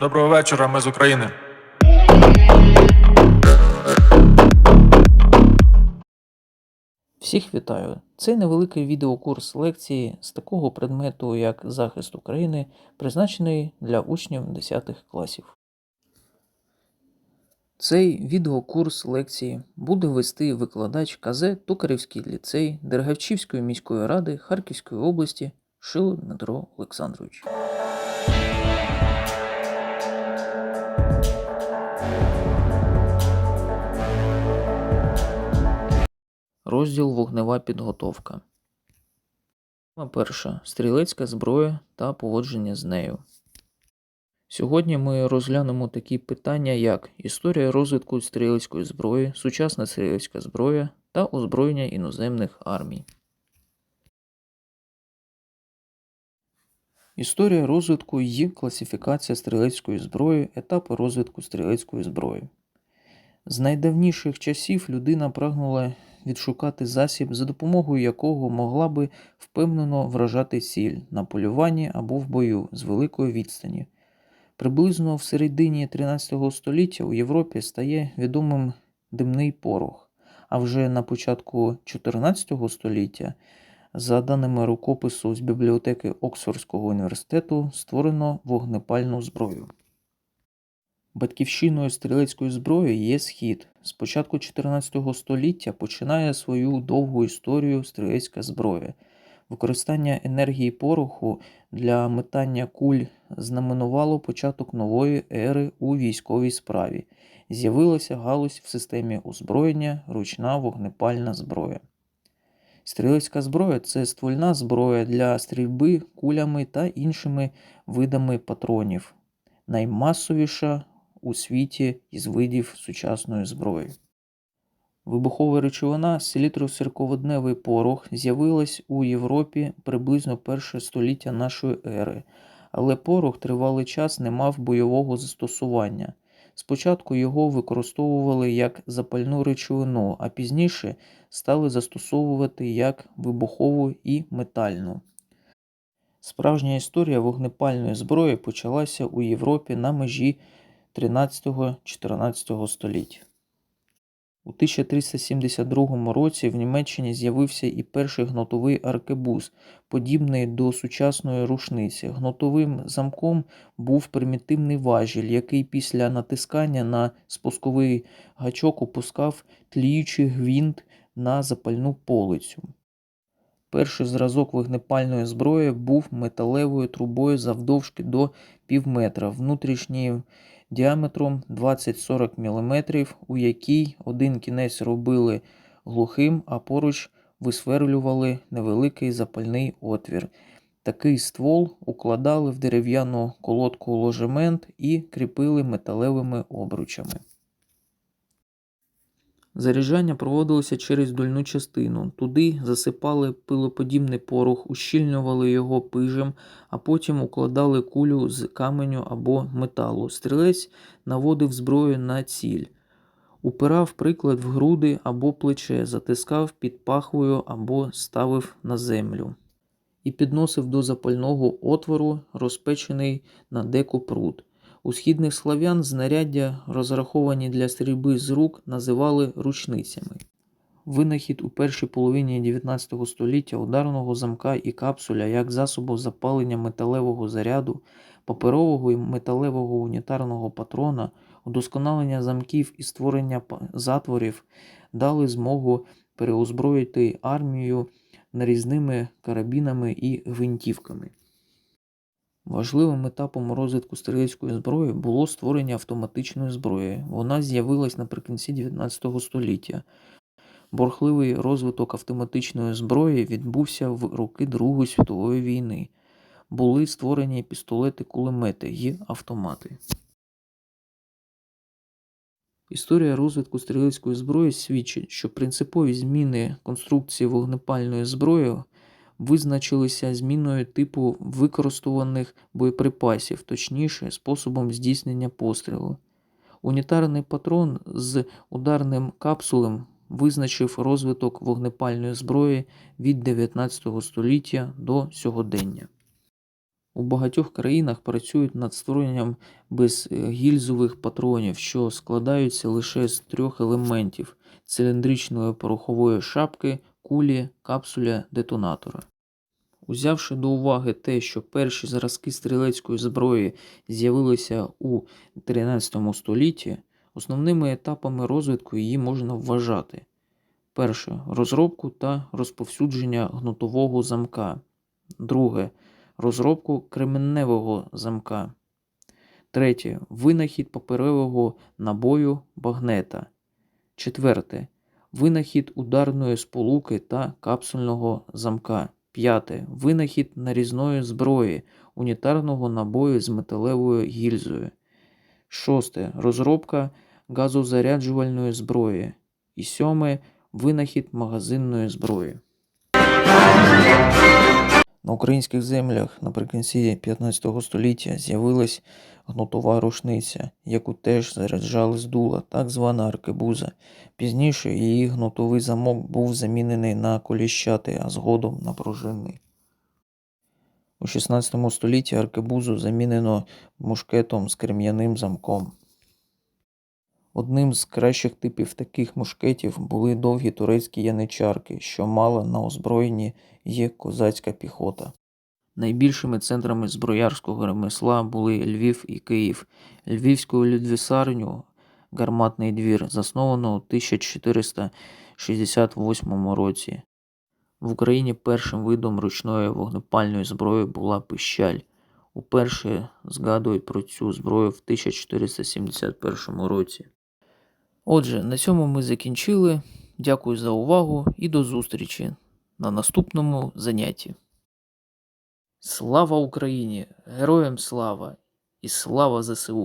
Доброго вечора, ми з України. Всіх вітаю! Це невеликий відеокурс лекції з такого предмету, як захист України, призначений для учнів 10 класів. Цей відеокурс лекції буде вести викладач КЗ Токарівський ліцей Дергавчівської міської ради Харківської області Шило Дмитро Олександрович. Розділ Вогнева підготовка. Перша. Стрілецька зброя та поводження з нею. Сьогодні ми розглянемо такі питання, як історія розвитку стрілецької зброї, сучасна стрілецька зброя та озброєння іноземних армій. Історія розвитку і класифікація стрілецької зброї, етапи розвитку стрілецької зброї. З найдавніших часів людина прагнула відшукати засіб, за допомогою якого могла би впевнено вражати ціль на полюванні або в бою з великої відстані. Приблизно в середині 13 століття у Європі стає відомим димний порох, а вже на початку 14 століття, за даними рукопису з бібліотеки Оксфордського університету, створено вогнепальну зброю. Батьківщиною стрілецької зброї є схід. З початку 14 століття починає свою довгу історію стрілецька зброя. Використання енергії пороху для метання куль знаменувало початок нової ери у військовій справі. З'явилася галузь в системі озброєння, ручна вогнепальна зброя. Стрілецька зброя це ствольна зброя для стрільби кулями та іншими видами патронів. Наймасовіша у світі із видів сучасної зброї. Вибухова речовина селітро-сірководневий порох з'явилась у Європі приблизно перше століття нашої ери, але порох тривалий час не мав бойового застосування. Спочатку його використовували як запальну речовину, а пізніше стали застосовувати як вибухову і метальну. Справжня історія вогнепальної зброї почалася у Європі на межі 13-14 століття. У 1372 році в Німеччині з'явився і перший гнотовий аркебуз, подібний до сучасної рушниці. Гнотовим замком був примітивний важіль, який після натискання на спусковий гачок опускав тліючий гвинт на запальну полицю. Перший зразок вогнепальної зброї був металевою трубою завдовжки до півметра, внутрішньою діаметром 20-40 мм, у якій один кінець робили глухим, а поруч висверлювали невеликий запальний отвір. Такий ствол укладали в дерев'яну колодку ложемент і кріпили металевими обручами. Заряджання проводилося через дольну частину. Туди засипали пилоподібний порох, ущільнювали його пижем, а потім укладали кулю з каменю або металу. Стрілець наводив зброю на ціль, упирав приклад в груди або плече, затискав під пахвою або ставив на землю. І підносив до запального отвору розпечений на деку прут. У східних слав'ян знаряддя, розраховані для стрільби з рук, називали ручницями. Винахід у першій половині 19 століття ударного замка і капсуля як засобу запалення металевого заряду, паперового і металевого унітарного патрона, удосконалення замків і створення затворів дали змогу переозброїти армію нарізними карабінами і гвинтівками. Важливим етапом розвитку стрілецької зброї було створення автоматичної зброї. Вона з'явилась наприкінці 19 століття. Борхливий розвиток автоматичної зброї відбувся в роки Другої світової війни. Були створені пістолети, кулемети і автомати. Історія розвитку стрілецької зброї свідчить, що принципові зміни конструкції вогнепальної зброї визначилися зміною типу використованих боєприпасів, точніше, способом здійснення пострілу. Унітарний патрон з ударним капсулем визначив розвиток вогнепальної зброї від 19 століття до сьогодення. У багатьох країнах працюють над створенням безгільзових патронів, що складаються лише з трьох елементів циліндричної порохової шапки, кулі, капсуля, детонатора. Узявши до уваги те, що перші зразки стрілецької зброї з'явилися у 13 столітті, основними етапами розвитку її можна вважати. Перше розробку та розповсюдження гнутового замка. Друге розробку кременневого замка. Третє винахід паперового набою багнета. Четверте винахід ударної сполуки та капсульного замка. П'яте винахід нарізної зброї, унітарного набою з металевою гільзою. Шосте розробка газозаряджувальної зброї. І сьоме винахід магазинної зброї. На українських землях наприкінці 15 століття з'явилась гнутова рушниця, яку теж заряджали з дула, так звана аркебуза. Пізніше її гнутовий замок був замінений на коліщатий, а згодом на пружинний. У 16 столітті аркебузу замінено мушкетом з крем'яним замком. Одним з кращих типів таких мушкетів були довгі турецькі яничарки, що мала на озброєнні є козацька піхота. Найбільшими центрами зброярського ремесла були Львів і Київ. Львівську льодвісарню гарматний двір засновано у 1468 році. В Україні першим видом ручної вогнепальної зброї була пищаль. Уперше згадують про цю зброю в 1471 році. Отже, на цьому ми закінчили. Дякую за увагу і до зустрічі на наступному занятті. Слава Україні! Героям слава! І слава ЗСУ!